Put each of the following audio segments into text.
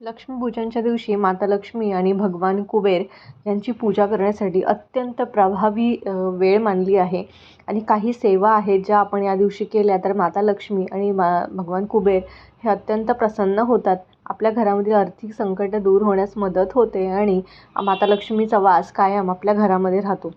लक्ष्मीपूजनच्या दिवशी माता लक्ष्मी आणि भगवान कुबेर यांची पूजा करण्यासाठी अत्यंत प्रभावी वेळ मानली आहे. आणि काही सेवा आहेत ज्या आपण या दिवशी केल्या तर माता लक्ष्मी आणि मा भगवान कुबेर हे अत्यंत प्रसन्न होतात. आपल्या घरामधील आर्थिक संकट दूर होण्यास मदत होते आणि माता लक्ष्मीचा वास कायम आपल्या घरामध्ये राहतो.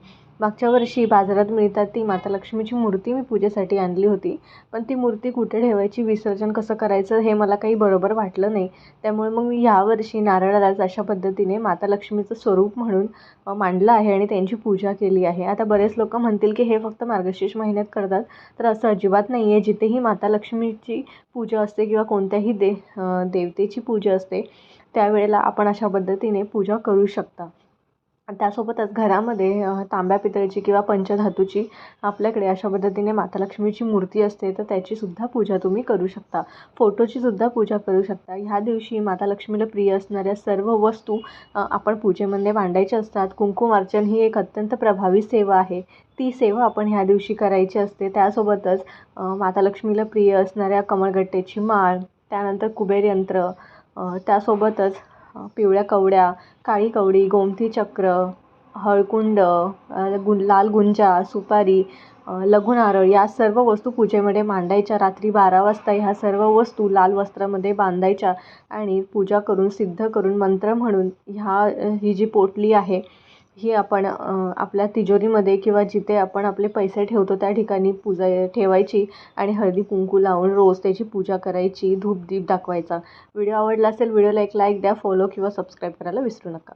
मागच्या वर्षी बाजारात मिळतात ती माता लक्ष्मीची मूर्ती मी पूजेसाठी आणली होती. पण ती मूर्ती कुठे ठेवायची विसर्जन कसं करायचं हे मला काही बरोबर वाटलं नाही. त्यामुळे मग मी यावर्षी नारळालाच अशा पद्धतीने माता लक्ष्मीचं स्वरूप म्हणून मांडलं आहे आणि त्यांची पूजा केली आहे. आता बरेच लोक म्हणतील की हे फक्त मार्गशीर्ष महिन्यात करतात. तर असं अजिबात नाही आहे जिथेही माता लक्ष्मीची पूजा असते किंवा कोणत्याही दे देवतेची पूजा असते त्यावेळेला आपण अशा पद्धतीने पूजा करू शकता. त्यासोबतच घरामध्ये तांब्या पितळेची किंवा पंचधातूची आपल्याकडे अशा पद्धतीने माता लक्ष्मीची मूर्ती असते तर त्याचीसुद्धा पूजा तुम्ही करू शकता. फोटोचीसुद्धा पूजा करू शकता. ह्या दिवशी माता लक्ष्मीला प्रिय असणाऱ्या सर्व वस्तू आपण पूजेमध्ये मांडायच्या असतात. कुंकुमार्चन ही एक अत्यंत प्रभावी सेवा आहे. ती सेवा आपण ह्या दिवशी करायची असते. त्यासोबतच माता लक्ष्मीला प्रिय असणाऱ्या कमळगट्ट्याची माळ त्यानंतर कुबेर यंत्र त्यासोबतच पिवळ्या कवड्या काळी कवडी गोमती चक्र हळकुंड गुं लाल गुंजा सुपारी लघुनारळ या सर्व वस्तू पूजेमध्ये मांडायच्या. रात्री बारा वाजता ह्या सर्व वस्तू लाल वस्त्रामध्ये बांधायच्या आणि पूजा करून सिद्ध करून मंत्र म्हणून ह्या ही जी पोटली आहे ही आपण आपल्या तिजोरीमध्ये किंवा जिथे आपण आपले पैसे ठेवतो त्या ठिकाणी पूजा ठेवायची आणि हळदी कुंकू लावून रोज त्याची पूजा करायची धूपदीप दाखवायचा. व्हिडिओ आवडला असेल व्हिडिओला एक लाईक द्या फॉलो किंवा सबस्क्राईब करायला विसरू नका.